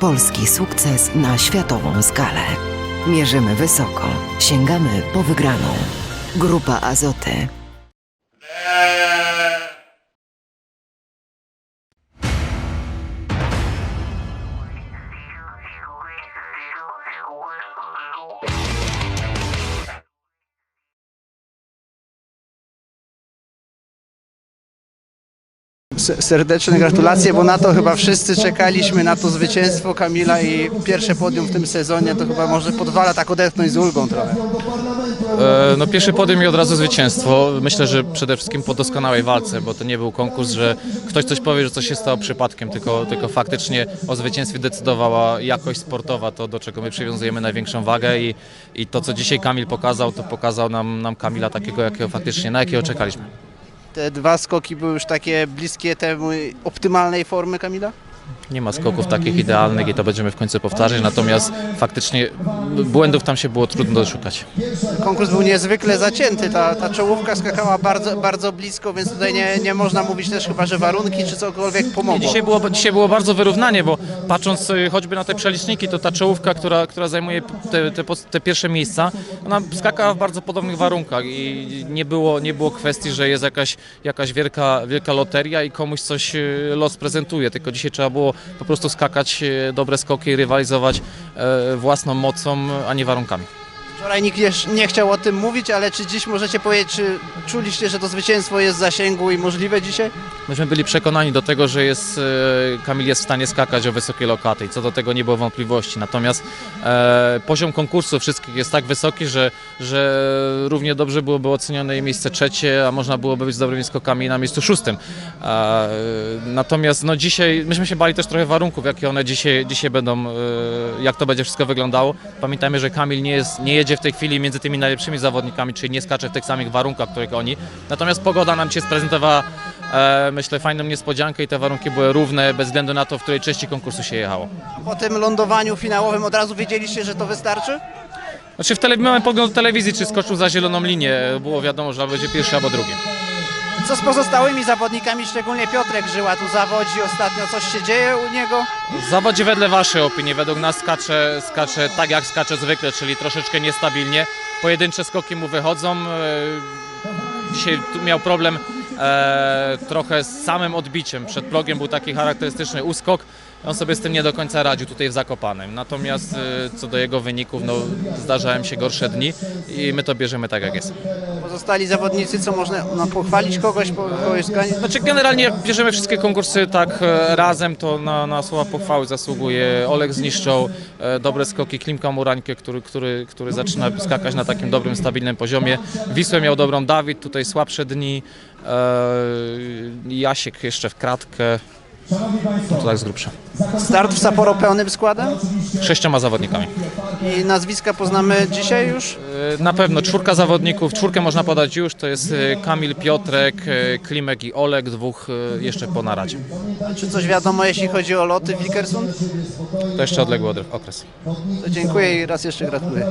Polski sukces na światową skalę. Mierzymy wysoko, sięgamy po wygraną. Grupa Azoty. Serdeczne gratulacje, bo na to chyba wszyscy czekaliśmy, na to zwycięstwo Kamila i pierwsze podium w tym sezonie, to chyba może podwala tak odetchnąć z ulgą trochę. E, No pierwszy podium i od razu zwycięstwo. Myślę, że przede wszystkim po doskonałej walce, bo to nie był konkurs, że ktoś coś powie, że coś się stało przypadkiem, tylko, tylko faktycznie o zwycięstwie decydowała jakość sportowa, to do czego my przywiązujemy największą wagę i, i to, co dzisiaj Kamil pokazał, to pokazał nam, nam Kamila takiego, jakiego faktycznie, na jakiego czekaliśmy. Te dwa skoki były już takie bliskie temu optymalnej formy Kamila? Nie ma skoków takich idealnych i to będziemy w końcu powtarzać, natomiast faktycznie błędów tam się było trudno doszukać. Konkurs był niezwykle zacięty, ta, ta czołówka skakała bardzo, bardzo blisko, więc tutaj nie, nie można mówić też chyba, że warunki czy cokolwiek pomogło. dzisiaj, było, dzisiaj było bardzo wyrównanie, bo patrząc y, choćby na te przeliczniki, to ta czołówka, która, która zajmuje te, te, te pierwsze miejsca, ona skakała w bardzo podobnych warunkach i nie było, nie było kwestii, że jest jakaś, jakaś wielka, wielka loteria i komuś coś y, los prezentuje, tylko dzisiaj trzeba było po prostu skakać y, dobre skoki, rywalizować e, własną mocą, a nie warunkami. Wczoraj nikt nie chciał o tym mówić, ale czy dziś możecie powiedzieć, czy czuliście, że to zwycięstwo jest w zasięgu i możliwe dzisiaj? Myśmy byli przekonani do tego, że jest, e, Kamil jest w stanie skakać o wysokie lokaty i co do tego nie było wątpliwości. Natomiast e, poziom konkursu wszystkich jest tak wysoki, że, że równie dobrze byłoby ocenione jej miejsce trzecie, a można byłoby być z dobrymi skokami na miejscu szóstym. E, natomiast no, dzisiaj, myśmy się bali też trochę warunków, jakie one dzisiaj, dzisiaj będą, e, jak to będzie wszystko wyglądało. Pamiętajmy, że Kamil nie, jest, nie jedzie w tej chwili między tymi najlepszymi zawodnikami, czyli nie skacze w tych samych warunkach, których oni. Natomiast pogoda nam się sprezentowała e, myślę, fajną niespodziankę i te warunki były równe bez względu na to, w której części konkursu się jechało. Po tym lądowaniu finałowym od razu wiedzieliście, że to wystarczy? Znaczy w tele, miałem pogląd telewizji, czy skoczył za zieloną linię, było wiadomo, że albo będzie pierwszy albo drugi. Co z pozostałymi zawodnikami, szczególnie Piotrek Żyła tu zawodzi ostatnio, coś się dzieje u niego? Zawodzi wedle Waszej opinii, według nas skacze, skacze tak jak skacze zwykle, czyli troszeczkę niestabilnie. Pojedyncze skoki mu wychodzą. e, Dzisiaj tu miał problem e, trochę z samym odbiciem. Przed progiem był taki charakterystyczny uskok. On sobie z tym nie do końca radził tutaj w Zakopanem. Natomiast e, co do jego wyników, no, zdarzają się gorsze dni i my to bierzemy tak jak jest. Pozostali zawodnicy, co można no, pochwalić kogoś, po- kogoś zganić? Znaczy generalnie jak bierzemy wszystkie konkursy tak e, razem, to na, na słowa pochwały zasługuje Olek Zniszczą, e, dobre skoki, Klimka Murańkę, który, który, który zaczyna skakać na takim dobrym, stabilnym poziomie. Wisłę miał dobrą Dawid, tutaj słabsze dni, e, Jasiek jeszcze w kratkę, no to tak z grubsza. Start w Sapporo pełnym składem Sześcioma zawodnikami. i nazwiska poznamy dzisiaj już. E, Na pewno czwórka zawodników, czwórkę można podać już, to jest e, Kamil, Piotrek, e, Klimek i Olek, dwóch jeszcze po naradzie. Czy coś wiadomo, jeśli chodzi o loty Wikersund? To jeszcze odległy okres. To dziękuję i raz jeszcze gratuluję.